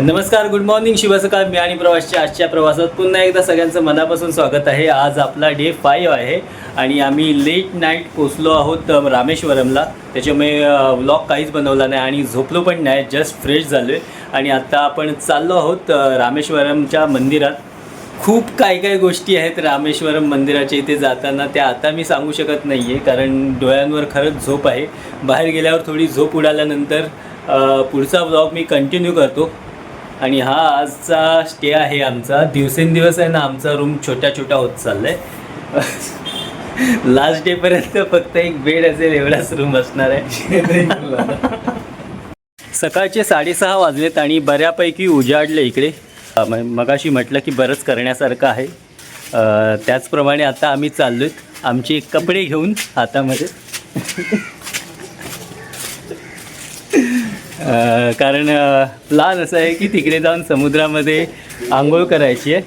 नमस्कार good morning शुभ सकाळ. मी आणि प्रवासच्या आजच्या प्रवासात पुन्हा एकदा सगळ्यांचं मनापासून स्वागत आहे. आज आपला डे फाईव्ह आहे आणि आम्ही लेट नाईट पोचलो आहोत रामेश्वरमला. त्याच्यामुळे व्लॉग काहीच बनवला नाही आणि झोपलो पण नाही जस्ट फ्रेश झालो आहे आणि आत्ता आपण चाललो आहोत रामेश्वरमच्या मंदिरात. खूप काय काय गोष्टी आहेत रामेश्वरम मंदिराच्या इथे जाताना त्या आता मी सांगू शकत नाही आहे कारण डोळ्यांवर खरंच झोप आहे. बाहेर गेल्यावर थोडी झोप उडाल्यानंतर पुढचा ब्लॉग मी कंटिन्यू करतो. आणि हा आजचा स्टे आहे आमचा. दिवसेंदिवस आहे ना आमचा रूम छोट्या छोटा होत चाललाय. लास्ट डेपर्यंत फक्त एक बेड असेल एवढाच रूम असणार आहे. सकाळचे साडेसहा वाजलेत आणि बऱ्यापैकी उजाडले इकडे. मगाशी म्हटलं की बरंच करण्यासारखं आहे. त्याचप्रमाणे आता आम्ही चाललो आहेत आमचे कपडे घेऊन हातामध्ये. कारण प्लान असा आहे की तिकडे जाऊन समुद्रामध्ये आंघोळ करायची आहे.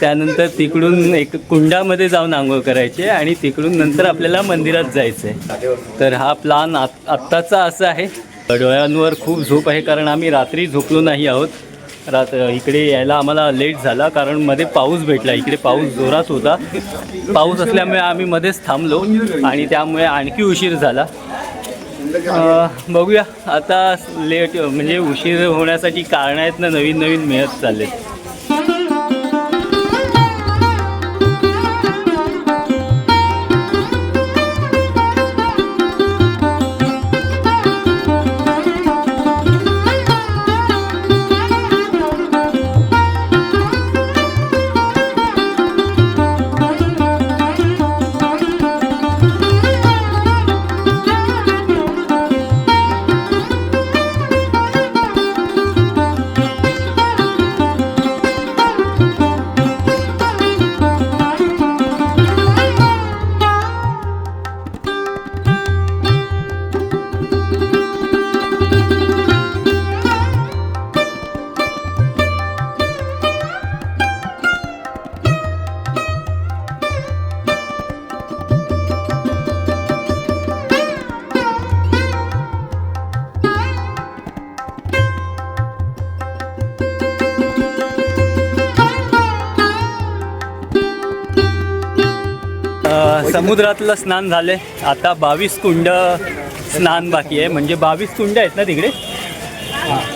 त्यानंतर तिकडून एक कुंडामध्ये जाऊन आंघोळ करायची आहे आणि तिकडून नंतर आपल्याला मंदिरात जायचं आहे. तर हा प्लान आत आत्ताचा असा आहे. डोळ्यांवर खूप झोप आहे कारण आम्ही रात्री झोपलो नाही आहोत. रात इकडे यायला आम्हाला लेट झाला कारण मध्ये पाऊस भेटला. इकडे पाऊस जोरात होता. पाऊस असल्यामुळे आम्ही मध्येच थांबलो आणि त्यामुळे आणखी उशीर झाला. बघूया. आता लेट म्हणजे उशीर होण्यासाठी कारणं आहेत ना नवीन नवीन मिळत चालले समुद्रातलं स्नान झाले आता बावीस कुंड स्नान बाकी आहे. म्हणजे बावीस कुंड आहेत ना तिकडे?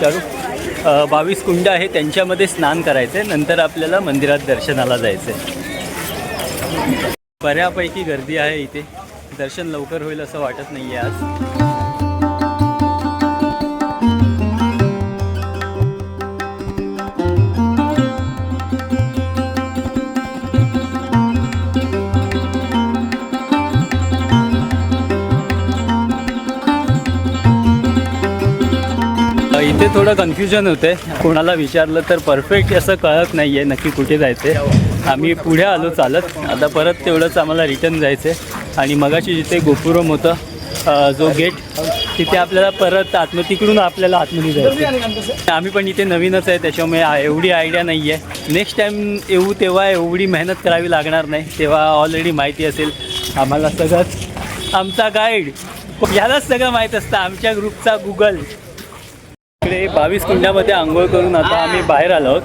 चारू बावीस कुंड आहे. त्यांच्यामध्ये स्नान करायचे नंतर आपल्याला मंदिरात दर्शनाला जायचं आहे बऱ्यापैकी गर्दी आहे इथे. दर्शन लवकर होईल असं वाटत नाही आहे आज. इथे थोडं कन्फ्युजन होते. कोणाला विचारलं तर परफेक्ट असं कळत नाही आहे नक्की कुठे जायचं आहे आम्ही पुढे आलो चालत. आता परत तेवढंच आम्हाला रिटर्न जायचं आहे आणि मगाशी जिथे गोपुरम होतं जो गेट तिथे आपल्याला परत आत्म तिकडून आपल्याला आतमध्ये जायचं आम्ही पण इथे नवीनच आहे त्याच्यामुळे एवढी आयडिया नाही आहे नेक्स्ट टाईम येऊ तेव्हा एवढी मेहनत करावी लागणार नाही. तेव्हा ऑलरेडी माहिती असेल. आम्हाला सगळंच आमचा गाईड यालाच सगळं माहीत असतं. आमच्या ग्रुपचा गुगल इकडे बावीस कुंड्यामध्ये आंघोळ करून आता आम्ही बाहेर आलो आहोत.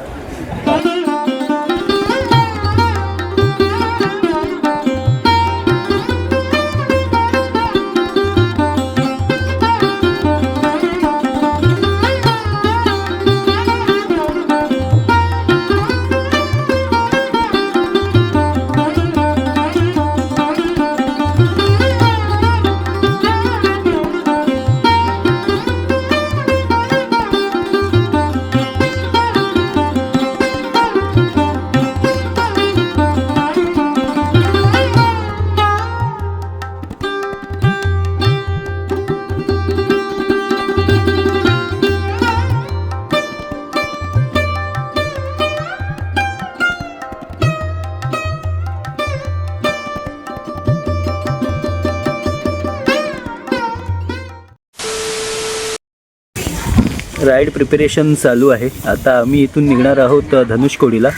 राईड प्रिपरेशन चालू आहे. आता आम्ही इथून निघणार आहोत धनुषकोडीला.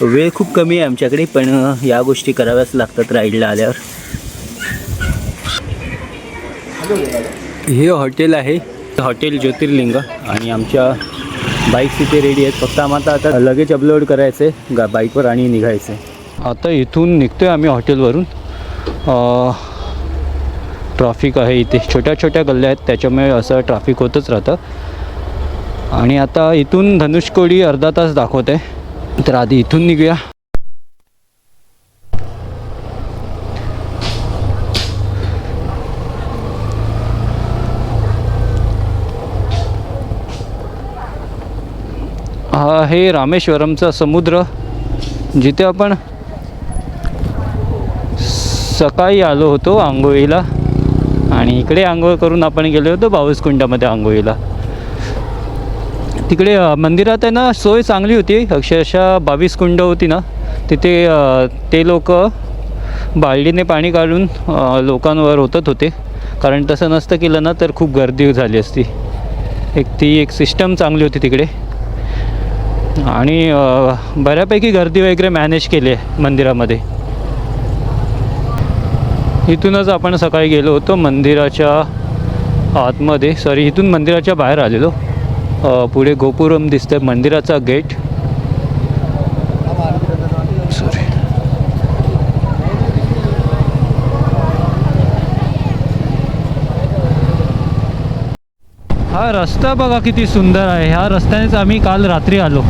वेळ खूप कमी आहे आमच्याकडे पण या गोष्टी कराव्याच लागतात राईडला आल्यावर. हे हॉटेल आहे हॉटेल ज्योतिर्लिंग आणि आमच्या बाईक्स इथे रेडी आहेत. फक्त आम्हाला आता लगेच अपलोड करायचं आहे गा बाईकवर आणि निघायचं आहे आता इथून निघतो आहे आम्ही हॉटेलवरून. ट्रॉफिक आहे इथे. छोट्या छोट्या गल्ल्या आहेत त्याच्यामुळे असं ट्रॅफिक होतच राहतं. आणि आता इथून धनुषकोडी अर्धा तास दाखवत. आहे तर आधी इथून निघूया. हा हे रामेश्वरमचा समुद्र जिथे आपण सकाळी आलो होतो आंघोळीला. आणि इकडे आंघोळ करून आपण गेलो होतो बावसकुंडामध्ये आंघोळीला. तिकडे मंदिरात आहे ना सोय चांगली होती. अक्षरशः बावीस कुंड होती ना. तिथे ते लोक बाल्डीने पाणी काढून लोकांवर ओतत होते. कारण तसं नसतं केलं ना तर खूप गर्दी झाली असती. एक ती एक सिस्टम चांगली होती तिकडे. आणि बऱ्यापैकी गर्दी वगैरे मॅनेज केली आहे मंदिरामध्ये. इथूनच आपण सकाळी गेलो होतो मंदिराच्या आतमध्ये. सॉरी इथून मंदिराच्या बाहेर आलेलो. पुढे गोपुरम दिसतंय मंदिराचा गेट. सॉरी हा रस्ता बघा किती सुंदर आहे. ह्या रस्त्यानेच आम्ही काल रात्री आलो.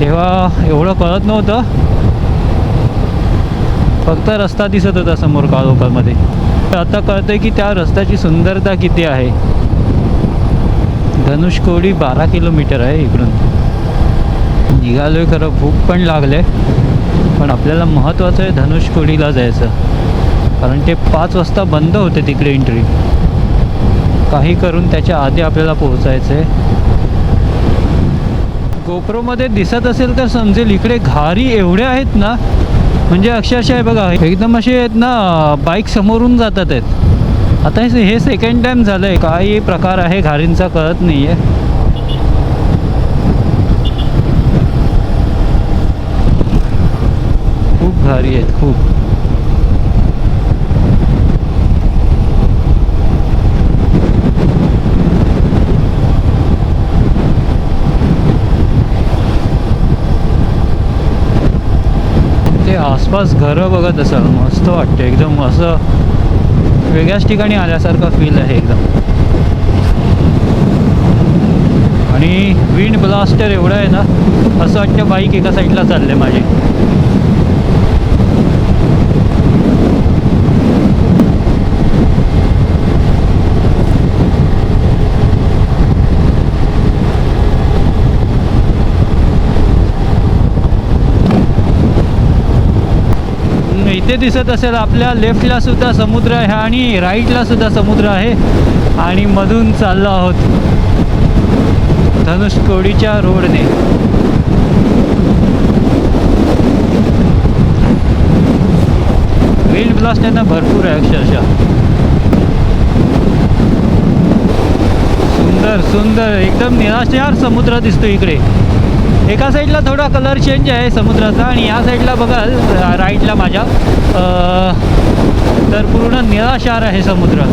तेव्हा एवढं कळत नव्हतं. फक्त रस्ता दिसत होता समोर काळोखामध्ये. आता कळतंय की त्या रस्त्याची सुंदरता किती आहे. धनुषकोडी बारा किलोमीटर आहे इकडून. निघालो आहे खरं भूक पण लागले पण आपल्याला महत्त्वाचं आहे धनुषकोडीला जायचं. कारण ते पाच वाजता बंद होते तिकडे एंट्री काही करून त्याच्या आधी आपल्याला पोहोचायचं आहे गोप्रोमध्ये दिसत असेल तर समजेल इकडे घारी एवढ्या आहेत ना म्हणजे अक्षरशः आहे बघा एकदम असे आहेत ना बाईक समोरून जातात आहेत. आता हे हे सेकंड टाइम झालं आहे काही प्रकार आहे घारींचा कळत नाही आहे खूप घारी आहेत खूप. ते आसपास घरं बघत असाल मस्त वाटतं एकदम असं वेगळ्याच ठिकाणी आल्यासारखं फील आहे एकदम. आणि विंड ब्लास्टर एवढं आहे ना असं वाटतं बाईक एका साईडला चालले माझे. इथे दिसत असेल आपल्या लेफ्टला सुद्धा समुद्र आहे आणि राईटला सुद्धा समुद्र आहे. आणि मधून चाललो आहोत. धनुषकोडीच्या रोडने. विंड ब्लास्ट यांना भरपूर आहे अक्षरशः. सुंदर सुंदर एकदम निराशार समुद्र दिसतो इकडे. एका साईडला थोडा कलर चेंज आहे समुद्राचा आणि या साईडला बघाल राईटला माझ्या. तर पूर्ण निळाशार आहे समुद्र.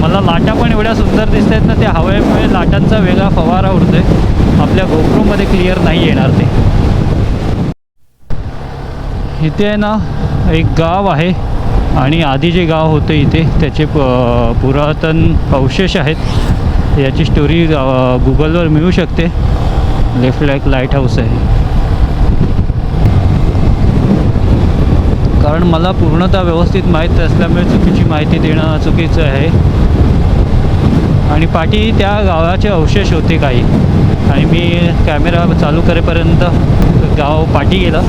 मला लाटा पण एवढ्या सुंदर दिसत आहेत ना त्या हवेमुळे लाटांचा वेगळा फवारा उडतोय. आपल्या गोप्रोमध्ये क्लिअर नाही येणार ते. इथे आहे ना एक गाव आहे. आणि आधी जे गाव होतं इथे त्याचे प पुरातन अवशेष आहेत. याची स्टोरी गुगलवर मिळू शकते. लेफ्टला एक लाइट हाऊस आहे. कारण मला पूर्णतः व्यवस्थित माहीत असल्यामुळे चुकीची माहिती देणं चुकीचं आहे. आणि पाठी त्या गावाचे अवशेष होते काही. आणि मी कॅमेरा चालू करेपर्यंत गाव पाठी गेला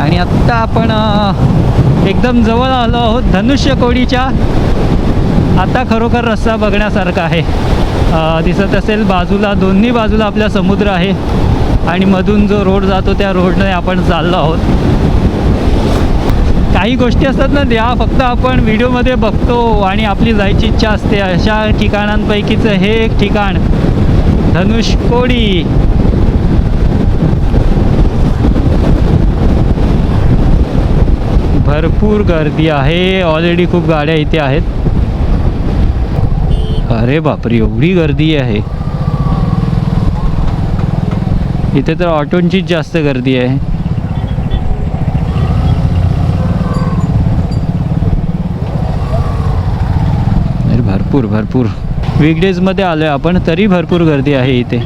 आणि आत्ता आपण एकदम जवळ आलो आहोत धनुष्यकोडीच्या आता खरोखर रस्ता बघण्यासारखा आहे. दिसत असेल बाजूला दोन्ही बाजूला आपल्या समुद्र आहे. आणि मधून जो रोड जातो त्या रोडने आपण चाललो आहोत. काही गोष्टी असतात ना त्या फक्त आपण व्हिडिओमध्ये बघतो आणि आपली जायची इच्छा असते. अशा ठिकाणांपैकीचं हे एक ठिकाण धनुष्कोडी भरपूर गर्दी आहे. ऑलरेडी खूप गाड्या इथे आहेत. अरे बापरे एवढी गर्दी आहे. इथे तर ऑटोंचीच जास्त गर्दी आहे. भरपूर भरपूर. वीकडेजमध्ये आलो आहे आपण तरी भरपूर गर्दी आहे इथे.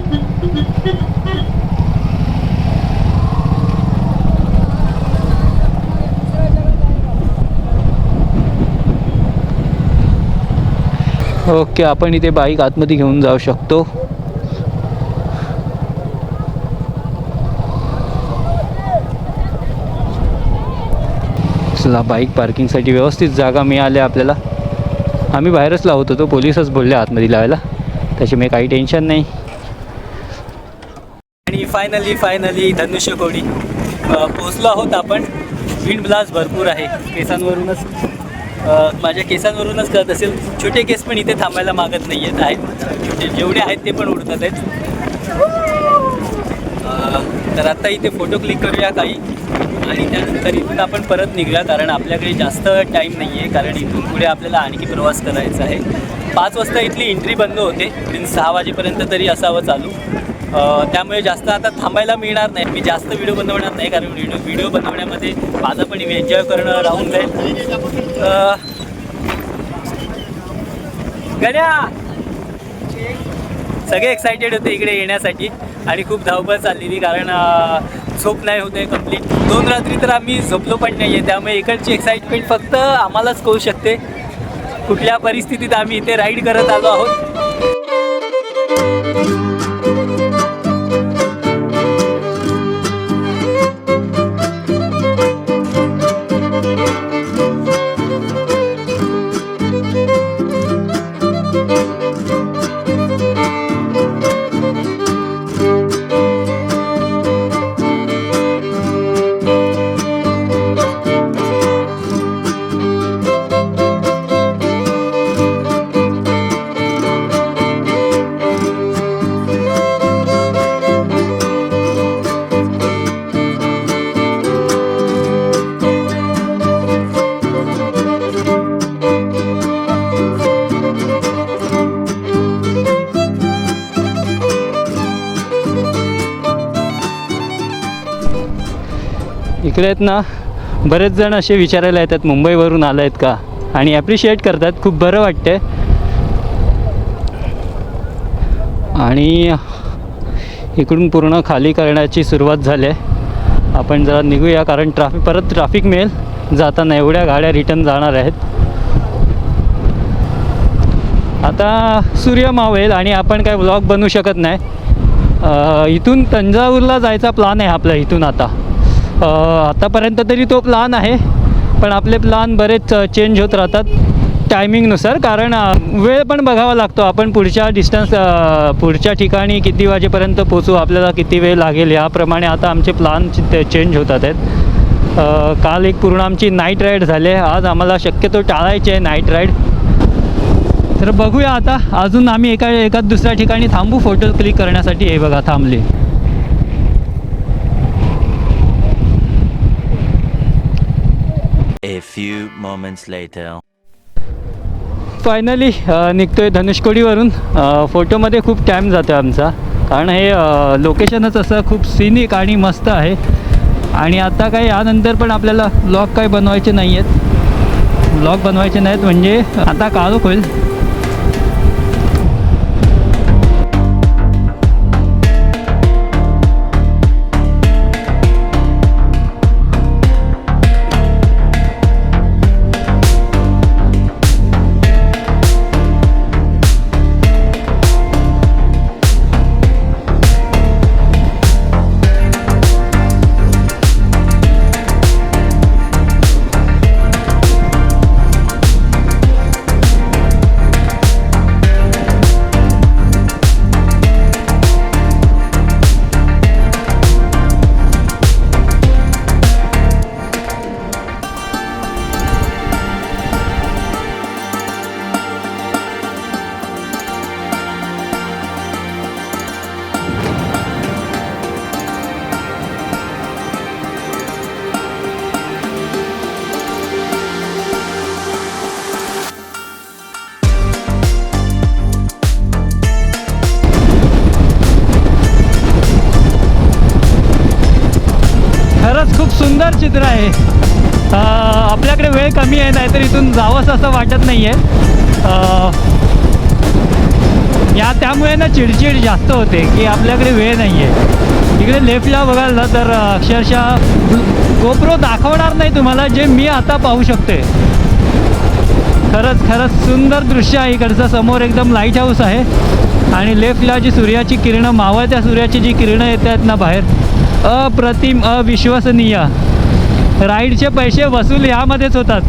हो, ओके आपण इथे बाईक आतमध्ये घेऊन जाऊ शकतो. चला बाईक पार्किंगसाठी व्यवस्थित जागा मिळाली आपल्याला. आम्ही बाहेरच लावत होतो पोलिसच बोलले आतमध्ये लावायला. त्याच्यामुळे काही टेन्शन नाही. आणि फायनली फायनली धनुष्यकोडी. पोचलो आहोत आपण. विंड ब्लास्ट भरपूर आहे. केसांवरूनच. माझ्या केसांवरूनच कळत असेल छोटे केस पण इथे थांबायला मागत नाही आहेत आहेत. छोटे जेवढे आहेत ते पण उडतात आहेत. तर आता इथे फोटो क्लिक करूया काही. आणि त्यानंतर इथून आपण परत निघूया कारण आपल्याकडे जास्त टाईम नाही आहे कारण इथून पुढे आपल्याला आणखी प्रवास करायचा आहे. पाच वाजता इथली एंट्री बंद होते तीन सहा वाजेपर्यंत तरी असावं चालू. त्यामुळे जास्त आता थांबायला मिळणार नाही. मी जास्त व्हिडिओ बनवणार नाही कारण व्हिडिओ व्हिडिओ बनवण्यामध्ये माझं पण एन्जॉय करणं राहून जाईल. गड्या सगळे एक्सायटेड होते इकडे येण्यासाठी आणि खूप धावपळ चाललेली कारण झोप नाही होते कंप्लीट दोन रात्री तर आम्ही झोपलो पण नाही आहे त्यामुळे इकडची एक्साइटमेंट फक्त आम्हालाच कळू शकते. कुठल्या परिस्थितीत आम्ही इथे राईड करत आलो आहोत. इकडे आहेत ना बरेच जण असे विचारायला येतात मुंबईवरून आला आहेत का? आणि ॲप्रिशिएट करतात खूप बरं वाटते आणि इकडून पूर्ण खाली करण्याची सुरुवात झाली आहे आपण जरा निघूया कारण ट्राफिक परत ट्राफिक मिळेल. जाताना एवढ्या गाड्या रिटर्न जाणार आहेत. आता सूर्य मावेल आणि आपण काय ब्लॉग बनवू शकत नाही. इथून तंजावूरला जायचा प्लान आहे आपला इथून आता. आतापर्यंत तरी तो प्लान आहे पण आपले प्लान बरेच चेंज होत राहतात टायमिंगनुसार कारण वेळ पण बघावा लागतो. आपण पुढच्या डिस्टन्स पुढच्या ठिकाणी किती वाजेपर्यंत पोचू आपल्याला किती वेळ लागेल याप्रमाणे आता आमचे प्लान चेंज होतात आहेत. काल एक पूर्ण आमची नाईट राईड झाली आहे. आज आम्हाला शक्यतो टाळायची आहे नाईट राईड तर बघूया आता. अजून आम्ही एका एका दुसऱ्या ठिकाणी थांबू. फोटो क्लिक करण्यासाठी हे बघा थांबले. A few moments later. Finally uh, निघतोय धनुष्कोडीवरून. अ, uh, फोटोमध्ये खूप टाईम जातो आमचा. कारण हे uh, लोकेशनच असं खूप सिनिक आणि मस्त आहे. आणि आता काही यानंतर पण आपल्याला ब्लॉग काही बनवायचे नाही आहेत ब्लॉग बनवायचे नाहीत म्हणजे आता काळोख होईल. कमी आहे नाहीतर इथून जावंसं असं वाटत नाही आहे या त्यामुळे ना चिडचिड जास्त होते की आपल्याकडे वेळ नाही आहे इकडे लेफ्टला बघाल ना तर अक्षरशः गोप्रो दाखवणार नाही तुम्हाला जे मी आता पाहू शकते. खरंच खरंच सुंदर दृश्य आहे इकडचं समोर एकदम लाइट हाऊस आहे. आणि लेफ्टला जी सूर्याची किरणं मावळत्या सूर्याची जी किरणं येत आहेत ना बाहेर अप्रतिम अविश्वसनीय. राईडचे पैसे वसूल यामध्येच होतात.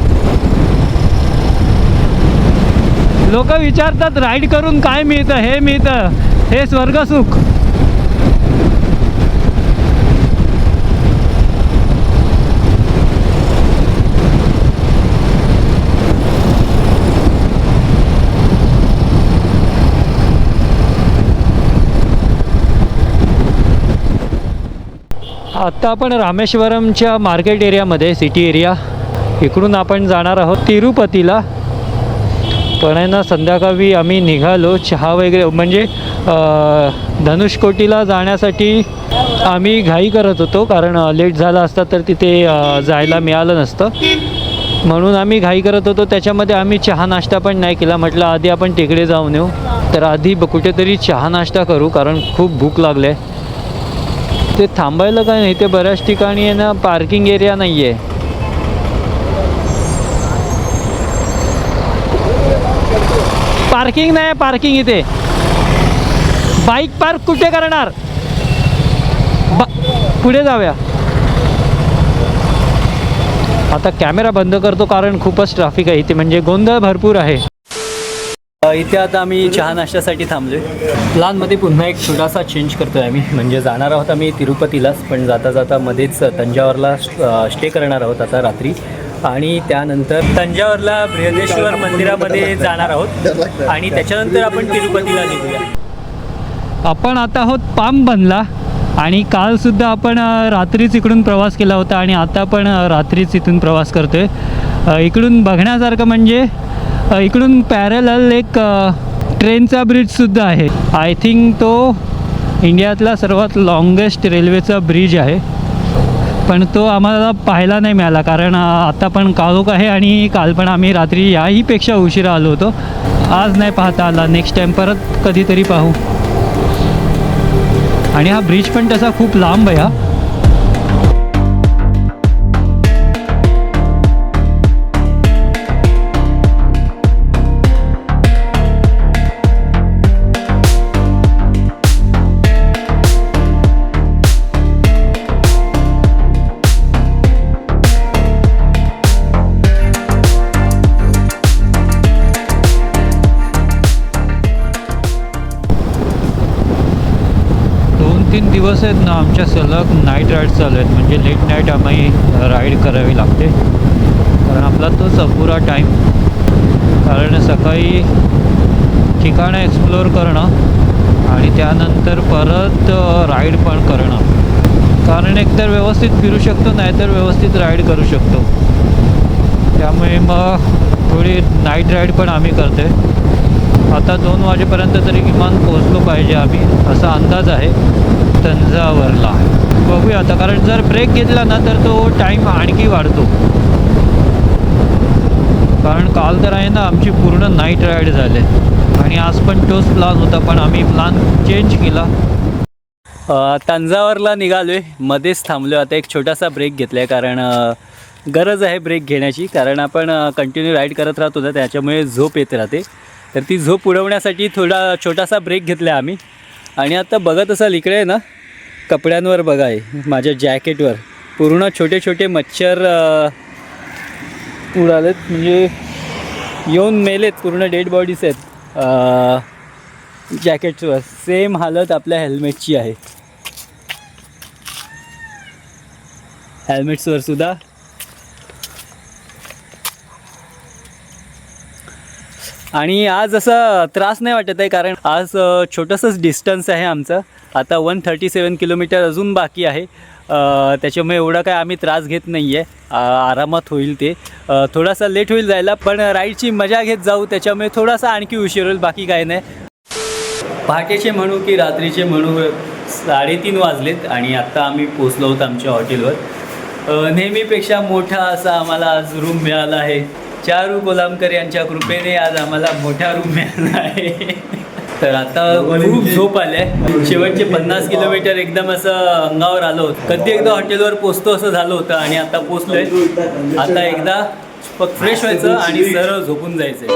लोक विचारतात राईड करून काय मिळतं? हे मिळतं. हे स्वर्गसुख आत्ता आपण रामेश्वरमच्या मार्केट एरियामध्ये सिटी एरिया इकडून आपण जाणार आहोत तिरुपतीला. पण आहे ना संध्याकाळी आम्ही निघालो चहा वगैरे म्हणजे धनुषकोटीला जाण्यासाठी आम्ही घाई करत होतो कारण लेट झाला असता तर तिथे जायला मिळालं नसतं. म्हणून आम्ही घाई करत होतो त्याच्यामध्ये आम्ही चहा नाश्ता पण नाही केला म्हटलं आधी आपण तिकडे जाऊन येऊ. तर आधी ब- कुठेतरी चहा नाश्ता करू कारण खूप भूक लागले आहे. ते थांबायला काय नाही ते बऱ्याच ठिकाणी आहे ना पार्किंग एरिया नाही आहे पार्किंग नाही पार्किंग इथे. बाईक पार्क कुठे करणार? पुढे जाऊया. आता कॅमेरा बंद करतो कारण खूपच ट्रॅफिक आहे इथे म्हणजे गोंधळ भरपूर आहे. इथे आता आम्ही चहा नाश्त्यासाठी थांबलोय. प्लानमध्ये पुन्हा एक छोटासा चेंज करतोय आम्ही. म्हणजे जाणार आहोत आम्ही तिरुपतीलाच पण जाता जाता मध्येच तंजावरला स्टे करणार आहोत आता रात्री. आणि त्यानंतर तंजावरला बृहदेश्वर मंदिरामध्ये जाणार आहोत. आणि त्याच्यानंतर आपण तिरुपतीला निघूया. आपण आता आहोत पाम बनला आणि कालसुद्धा आपण रात्रीच इकडून प्रवास केला होता आणि आता पण रात्रीच इथून प्रवास करतो आहे इकडून बघण्यासारखं म्हणजे इकडून पॅरल एक ट्रेनचा ब्रिजसुद्धा आहे. आय थिंक तो इंडियातला सर्वात लॉंगेस्ट रेल्वेचा ब्रिज आहे. पण तो आम्हाला पाहायला नाही मिळाला कारण आता पण काळोख आहे आणि काल पण आम्ही रात्री याहीपेक्षा उशिरा आलो होतो. आज नाही पाहता आला नेक्स्ट टाईम परत कधीतरी पाहू. आणि हा ब्रिज पण तसा खूप लांब आहे हा. आहेत ना आमच्या सलग नाईट राईड चालू आहेत. म्हणजे लेट नाईट आम्ही राईड करावी लागते. कारण आपला तोच अपुरा टाईम कारण सकाळी ठिकाणं एक्सप्लोअर करणं आणि त्यानंतर परत राईड पण करणं. कारण एकतर व्यवस्थित फिरू शकतो नाहीतर व्यवस्थित राईड करू शकतो. त्यामुळे मग थोडी नाईट राईड पण आम्ही करते आता दोन वाजेपर्यंत तरी किमान पोहोचलो पाहिजे आम्ही असा अंदाज आहे तंजावरला. बघूया आता कारण जर ब्रेक घेतला ना तर तो टाईम आणखी वाढतो. कारण काल तर आहे ना आमची पूर्ण नाईट राईड झाले. आणि आज पण तोच प्लान होता पण आम्ही प्लान चेंज केला. तंजावरला तंजावरला निघालोय. मध्येच थांबलो आता एक छोटासा ब्रेक घेतला आहे कारण गरज आहे ब्रेक घेण्याची. कारण आपण कंटिन्यू राईड करत राहतो ना त्याच्यामुळे झोप येत राहते. तर ती झोप उडवण्यासाठी थोडा छोटासा ब्रेक घेतला आहे आम्ही. आणि आता बघत असाल इकडे आहे ना कपड्यांवर बघा आहे माझ्या जॅकेटवर पूर्ण छोटे छोटे मच्छर उडालेत. म्हणजे येऊन मेलेत पूर्ण डेड बॉडीज आहेत अ, जॅकेटवर सेम हालत आपल्या हेल्मेटची आहे. हेल्मेट्सवर सुद्धा. आणि आज असं त्रास नाही वाटत आहे कारण आज छोटंसंच डिस्टन्स आहे आमचं. आता वन थर्टी सेवन किलोमीटर अजून बाकी आहे. त्याच्यामुळे एवढा काय आम्ही त्रास घेत नाही आहे आरामात होईल ते. थोडासा लेट होईल जायला पण राईडची मजा घेत जाऊ. त्याच्यामुळे थोडासा आणखी उशीर होईल बाकी काय नाही. पहाटेचे म्हणू की रात्रीचे म्हणू साडेतीन वाजलेत आणि आत्ता आम्ही पोचलो आहोत आमच्या हॉटेलवर नेहमीपेक्षा मोठा असा आम्हाला आज रूम मिळाला आहे. चारू कोलामकर यांच्या कृपेने आज आम्हाला मोठा रूम मिळाला आहे. तर आता खूप झोप आले शेवटचे पन्नास किलोमीटर एकदम असं अंगावर आलो होतं. कधी एकदा हॉटेलवर पोचतो असं झालं होतं आणि आता पोचलोय. आता एकदा फ्रेश व्हायचं आणि सरळ झोपून जायचंय.